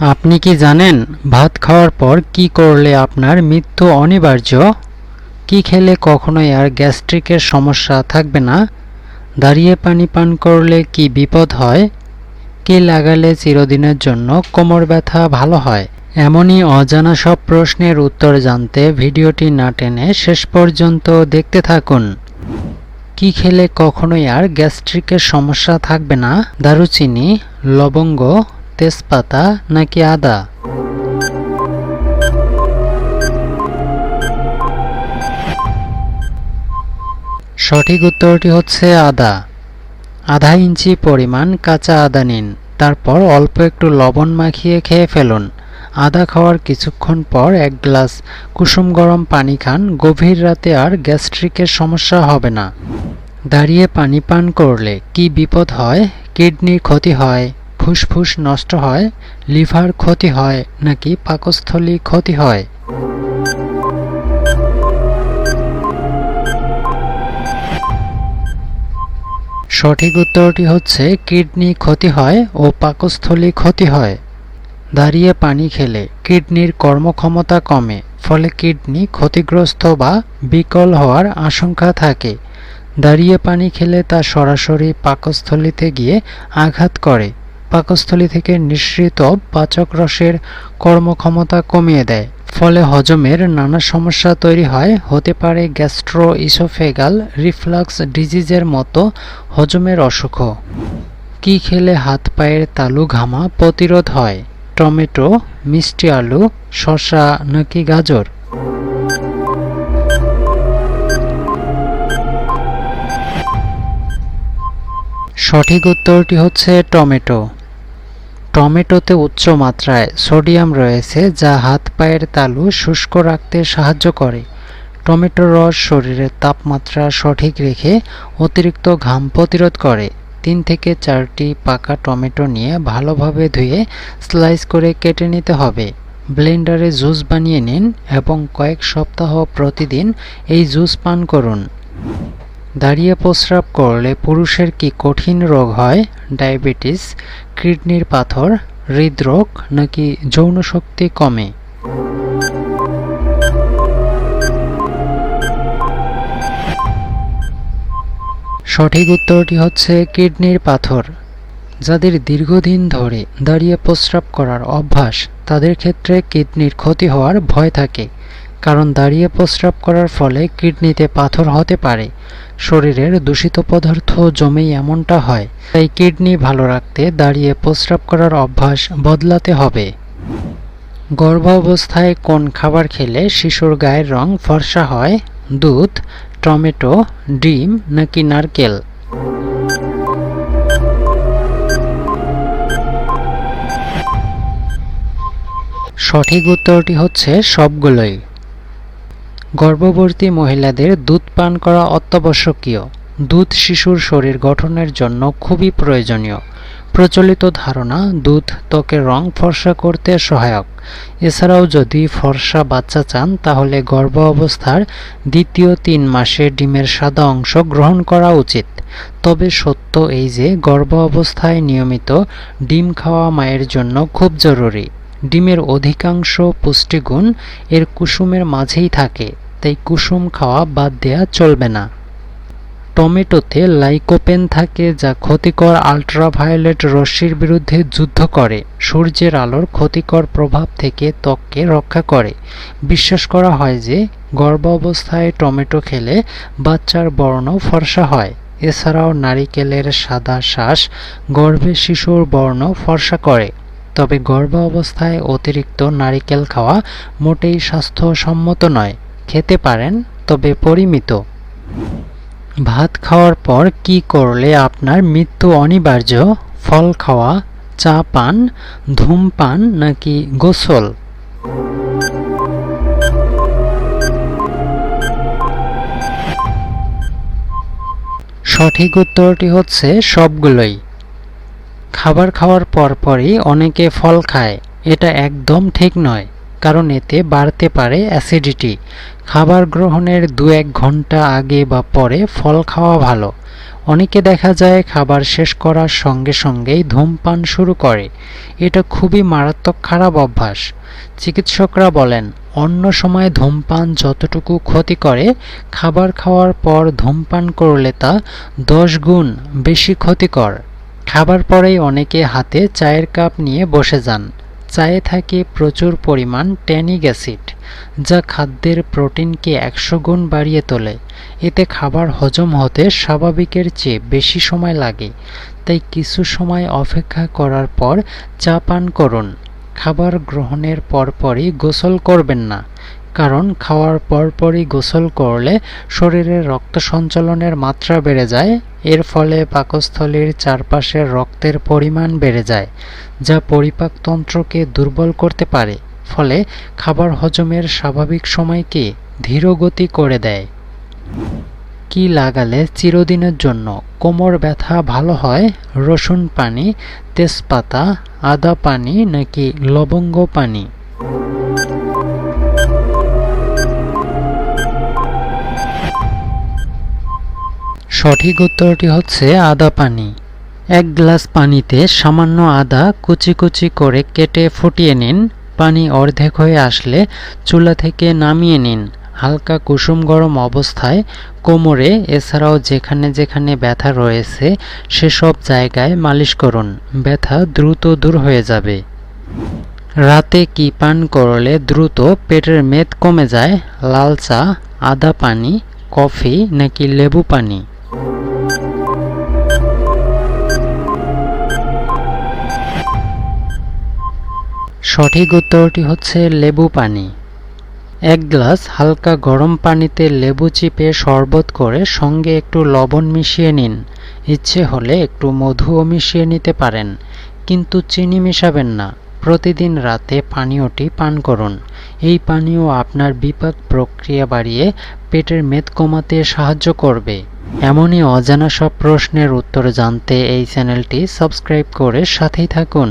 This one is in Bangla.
আপনি কি জানেন ভাত খাওয়ার পর কি করলে আপনার মৃত্যু অনিবার্য? কি খেলে কখনোই আর গ্যাস্ট্রিকের সমস্যা থাকবে না? দাঁড়িয়ে পানি পান করলে কি বিপদ হয়? কি লাগালে চিরদিনের জন্য কোমর ব্যথা ভালো হয়? এমনই অজানা সব প্রশ্নের উত্তর জানতে ভিডিওটি না টেনে শেষ পর্যন্ত দেখতে থাকুন। কি খেলে কখনোই আর গ্যাস্ট্রিকের সমস্যা থাকবে না? দারুচিনি, লবঙ্গ তেজপাতা নাকি আদা? সঠিক উত্তরটি হচ্ছে আদা। আধা ইঞ্চি পরিমাণ কাঁচা আদা নিন, তারপর অল্প একটু লবণ মাখিয়ে খেয়ে ফেলুন। আদা খাওয়ার কিছুক্ষণ পর এক গ্লাস কুসুম গরম পানি খান, গভীর রাতে আর গ্যাস্ট্রিকের সমস্যা হবে না। দাঁড়িয়ে পানি পান করলে কি বিপদ হয়, কিডনির ক্ষতি হয় ফুসফুস নষ্ট হয়, লিভার ক্ষতি হয়, নাকি পাকস্থলী ক্ষতি হয়? সঠিক উত্তরটি হচ্ছে, কিডনি ক্ষতি হয় ও পাকস্থলী ক্ষতি হয়। দাঁড়িয়ে পানি খেলে, কিডনির কর্মক্ষমতা কমে, ফলে কিডনি ক্ষতিগ্রস্ত বা বিকল হওয়ার আশঙ্কা থাকে। দাঁড়িয়ে পানি খেলে তা সরাসরি পাকস্থলীতে গিয়ে আঘাত করে। পাকস্থলী থেকে নিঃসৃত পাচক রসের কর্মক্ষমতা কমিয়ে দেয়। ফলে হজমের নানা সমস্যা তৈরি হয়। হতে পারে গ্যাস্ট্রো ইসোফেগাল রিফ্লাক্স ডিজিজের মতো হজমের অসুখও। কি খেলে হাত পায়ের তালু ঘামা প্রতিরোধ হয়? টমেটো, মিষ্টি আলু, শসা নাকি গাজর? সঠিক উত্তরটি হচ্ছে টমেটো। টমেটোতে উচ্চ মাত্রায় সোডিয়াম রয়েছে, যা হাত পায়ের তালু শুষ্ক রাখতে সাহায্য করে। টমেটোর রস শরীরের তাপমাত্রা সঠিক রেখে অতিরিক্ত ঘাম প্রতিরোধ করে। তিন থেকে চারটি পাকা টমেটো নিয়ে ভালোভাবে ধুয়ে স্লাইস করে কেটে নিতে হবে। ব্লেন্ডারে জুস বানিয়ে নিন এবং কয়েক সপ্তাহ প্রতিদিন এই জুস পান করুন। দাঁড়িয়ে প্রস্রাব করলে পুরুষের কি কঠিন রোগ হয়? ডায়াবেটিস, কিডনির পাথর, হৃদরোগ নাকি যৌন শক্তি কমে? সঠিক উত্তরটি হচ্ছে কিডনির পাথর। যাদের দীর্ঘদিন ধরে দাঁড়িয়ে প্রস্রাব করার অভ্যাস, তাদের ক্ষেত্রে কিডনির ক্ষতি হওয়ার ভয় থাকে। কারণ দাঁড়িয়ে প্রস্রাব করার ফলে কিডনিতে পাথর হতে পারে। শরীরের দূষিত পদার্থ জমেই এমনটা হয়, তাই কিডনি ভালো রাখতে দাঁড়িয়ে প্রস্রাব করার অভ্যাস বদলাতে হবে। গর্ভাবস্থায় কোন খাবার খেলে শিশুর গায়ের রং ফর্সা হয়? দুধ, টমেটো, ডিম নাকি নারকেল? সঠিক উত্তরটি হচ্ছে সবগুলোই। গর্ভবতী মহিলাদের দুধ পান করা অত্যাবশ্যকীয়। দুধ শিশুর শরীর গঠনের জন্য খুবই প্রয়োজনীয়। প্রচলিত ধারণা, দুধ ত্বকের রং ফর্সা করতে সহায়ক। এছাড়াও যদি ফর্সা বাচ্চা চান, তাহলে গর্ভ অবস্থার দ্বিতীয় তিন মাসে ডিমের সাদা অংশ গ্রহণ করা উচিত। তবে সত্য এই যে, গর্ভ অবস্থায় নিয়মিত ডিম খাওয়া মায়ের জন্য খুব জরুরি। ডিমের অধিকাংশ পুষ্টিগুণ এর কুসুমের মাঝেই থাকে, তাই কুসুম খাওয়া বাদ দেয়া চলবে না। টমেটোতে লাইকোপেন থাকে যা ক্ষতিকর আল্ট্রাভায়োলেট রশ্মির বিরুদ্ধে যুদ্ধ করে, সূর্যের আলোর ক্ষতিকর প্রভাব থেকে ত্বককে রক্ষা করে। বিশ্বাস করা হয় যে গর্ভাবস্থায় টমেটো খেলে বাচ্চার বর্ণ ফর্সা হয়। এছাড়াও নারিকেলের সাদা শ্বাস গর্ভে শিশুর বর্ণ ফর্সা করে। তবে গর্ভ অবস্থায় অতিরিক্ত নারিকেল খাওয়া মোটেই স্বাস্থ্যসম্মত নয়। খেতে পারেন, তবে পরিমিত। ভাত খাওয়ার পর কি করলে আপনার মৃত্যু অনিবার্য? ফল খাওয়া, চা পান ধূমপান নাকি গোসল? সঠিক উত্তরটি হচ্ছে সবগুলোই। খাবার খাওয়ার পরপরই অনেকে ফল খায়। এটা একদম ঠিক নয়, কারণ এতে বাড়তে পারে অ্যাসিডিটি। খাবার গ্রহণের দু এক ঘণ্টা আগে বা পরে ফল খাওয়া ভালো। অনেকে দেখা যায় খাবার শেষ করার সঙ্গে সঙ্গেই ধূমপান শুরু করে। এটা খুবই মারাত্মক খারাপ অভ্যাস। চিকিৎসকরা বলেন, অন্য সময় ধূমপান যতটুকু ক্ষতি করে, খাবার খাওয়ার পর ধূমপান করলে তা দশ গুণ বেশি ক্ষতিকর। খাবার পরেই অনেকে হাতে চায়ের কাপ নিয়ে বসে যান। চায়ে থাকে প্রচুর পরিমাণ ট্যানিক অ্যাসিড, যা খাদ্যের প্রোটিনকে একশো গুণ বাড়িয়ে তোলে। এতে খাবার হজম হতে স্বাভাবিকের চেয়ে বেশি সময় লাগে। তাই কিছু সময় অপেক্ষা করার পর চা পান করুন। খাবার গ্রহণের পরপরই গোসল করবেন না। কারণ খাওয়ার পরপরই গোসল করলে শরীরে রক্ত সঞ্চালনের মাত্রা বেড়ে যায়, এর ফলে পাকস্থলীর চারপাশের রক্তের পরিমাণ বেড়ে যায়, যা পরিপাকতন্ত্রকে দুর্বল করতে পারে। ফলে খাবার হজমের স্বাভাবিক সময়কে ধীরগতি করে দেয়। কি লাগালে চিরদিনের জন্য কোমর ব্যথা ভালো হয়? রসুন পানি, তেজপাতা, আদা পানি নাকি লবঙ্গ পানি? সঠিক উত্তরটি হচ্ছে আদা পানি। এক গ্লাস পানিতে সামান্য আদা কুচি কুচি করে কেটে ফুটিয়ে নিন। পানি অর্ধেক হয়ে আসলে চুলা থেকে নামিয়ে নিন। হালকা কুসুম গরম অবস্থায় কোমরে, এছাড়াও যেখানে যেখানে ব্যথা রয়েছে সেসব জায়গায় মালিশ করুন। ব্যথা দ্রুত দূর হয়ে যাবে। রাতে কি পান করলে দ্রুত পেটের মেদ কমে যায়? লাল চা, আদা পানি, কফি নাকি লেবু পানি? সঠিক উত্তরটি হচ্ছে লেবু পানি। এক গ্লাস হালকা গরম পানিতে লেবু চিপে শরবত করে সঙ্গে একটু লবণ মিশিয়ে নিন। ইচ্ছে হলে একটু মধুও মিশিয়ে নিতে পারেন, কিন্তু চিনি মেশাবেন না। প্রতিদিন রাতে পানীয়টি পান করুন। এই পানীয় আপনার বিপাক প্রক্রিয়া বাড়িয়ে পেটের মেদ কমাতে সাহায্য করবে। এমনই অজানা সব প্রশ্নের উত্তর জানতে এই চ্যানেলটি সাবস্ক্রাইব করে সাথেই থাকুন।